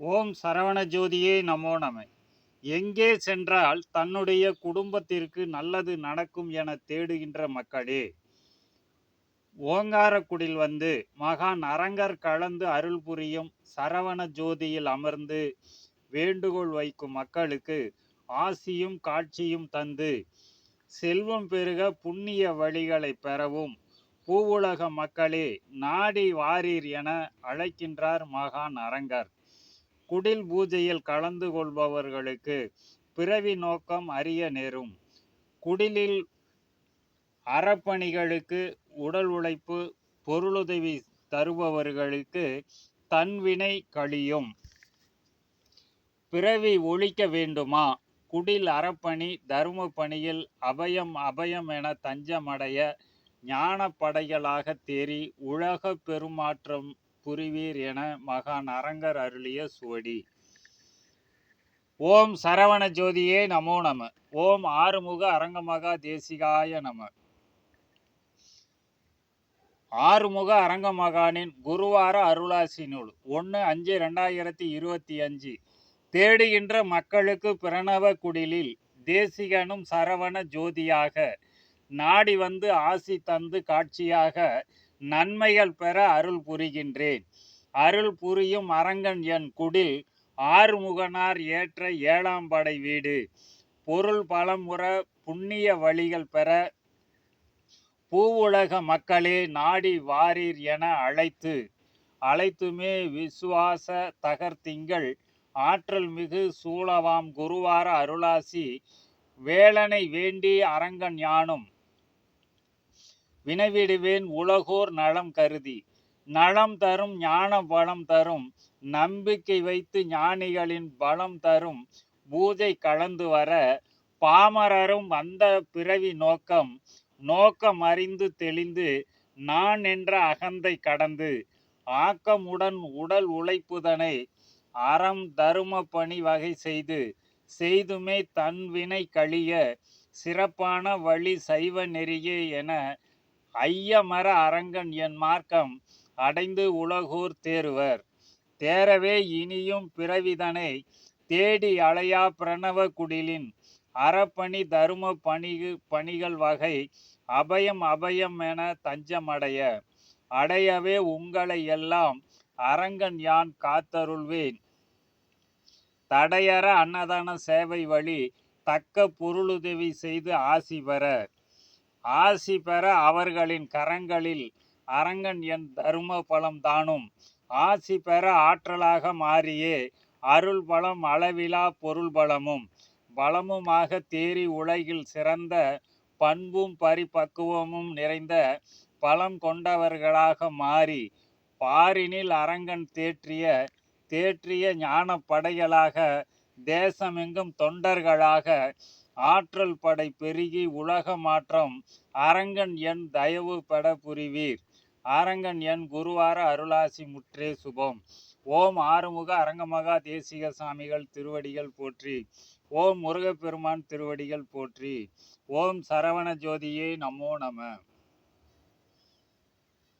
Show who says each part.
Speaker 1: ஓம் சரவண ஜோதியே நமோ நம. எங்கே சென்றால் தன்னுடைய குடும்பத்திற்கு நல்லது நடக்கும் என தேடுகின்ற மக்களே. ஓங்காரக்குடில் வந்து மகான் அரங்கர் கலந்து அருள் புரியும் சரவண ஜோதியில் அமர்ந்து வேண்டுகோள் வைக்கும் மக்களுக்கு ஆசியும் காட்சியும் தந்து செல்வம் பெருக புண்ணிய வழிகளை பெறவும் பூவுலக மக்களே நாடி வாரீர் என அழைக்கின்றார் மகான் அரங்கர். குடில் பூஜையில் கலந்து கொள்பவர்களுக்கு பிறவி நோக்கம் அறிய நேரும். குடிலில் அறப்பணிகளுக்கு உடல் உழைப்பு பொருளுதவி தருபவர்களுக்கு தன்வினை கழியும். பிறவி ஒழிக்க வேண்டுமா? குடில் அறப்பணி தர்ம பணியில் அபயம் அபயம் என தஞ்சமடைய ஞான படைகளாக தேறி உலக பெருமாற்றம் புரிவீர் என மகான் அரங்கர் அருளிய சுவடி. ஓம் சரவண ஜோதியே நமோ நம. ஓம் ஆறுமுக அரங்கமகா தேசிகாய நம. ஆறுமுக அரங்கமகானின் குருவார அருளாசி நூல் ஒன்று அஞ்சு ரெண்டாயிரத்தி இருபத்தி அஞ்சு. தேடுகின்ற மக்களுக்கு பிரணவ குடிலில் தேசிகனும் சரவண ஜோதியாக நாடி வந்து ஆசி தந்து காட்சியாக நன்மைகள் பெற அருள் புரிகின்றேன். அருள் புரியும் அரங்கன் என் குடில் ஆறுமுகனார் ஏற்ற ஏழாம் படை வீடு. பொருள் பலமுற புண்ணிய வழிகள் பெற பூவுலக மக்களே நாடி வாரீர் என அழைத்து அழைத்துமே விசுவாச தகர்த்திங்கள். ஆற்றல் மிகு சூழவாம் குருவார அருளாசி வேலனை வேண்டி அரங்கன் யானும். வினவிடுவேன் உலகோர் நலம் கருதி. நலம் தரும் ஞான பலம் தரும். நம்பிக்கை வைத்து ஞானிகளின் பலம் தரும். பூஜை கலந்து வர. பாமரரும் அந்த பிறவி நோக்கம். நோக்கம் அறிந்து தெளிந்து நான் என்ற அகந்தை கடந்து. ஆக்கமுடன் உடல் உழைப்புதனை அறம் தரும பணி வகை செய்து. செய்துமே தன் வினை கழிய. சிறப்பான வழி சைவ நெறியே என ஐயமர அரங்கன் என் மார்க்கம் அடைந்து உலகூர் தேறுவர். தேரவே இனியும் பிறவிதனை தேடி அலையா பிரணவ குடிலின் அறப்பணி தரும பணிகு பணிகள் வகை அபயம் அபயம் என தஞ்சமடைய. அடையவே உங்களை எல்லாம் அரங்கன் யான் காத்தருள்வேன். தடையற அன்னதான சேவை வழி தக்க பொருளுதவி செய்து ஆசி பெற. ஆசி பெற அவர்களின் கரங்களில் அரங்கன் என் தரும பலம் தானும். ஆசி பெற ஆற்றலாக மாறியே அருள் பலம் அளவிலா பொருள் பலமும் பலமுமாக தேறி உலகில் சிறந்த பண்பும் பரிபக்குவமும் நிறைந்த பலம் கொண்டவர்களாக மாறி பாரினில் அரங்கன் தேற்றிய தேற்றிய ஞான படைகளாக தேசமெங்கும் தொண்டர்களாக ஆற்றல் படை பெருகி உலக மாற்றம். அரங்கன் என் தயவு பட புரிவீர். அரங்கன் என் குருவார அருளாசி முற்றே சுபம். ஓம் ஆறுமுக அரங்கமகா தேசிக சாமிகள் திருவடிகள் போற்றி. ஓம் முருகப்பெருமான் திருவடிகள் போற்றி. ஓம் சரவண ஜோதியே நமோ நம.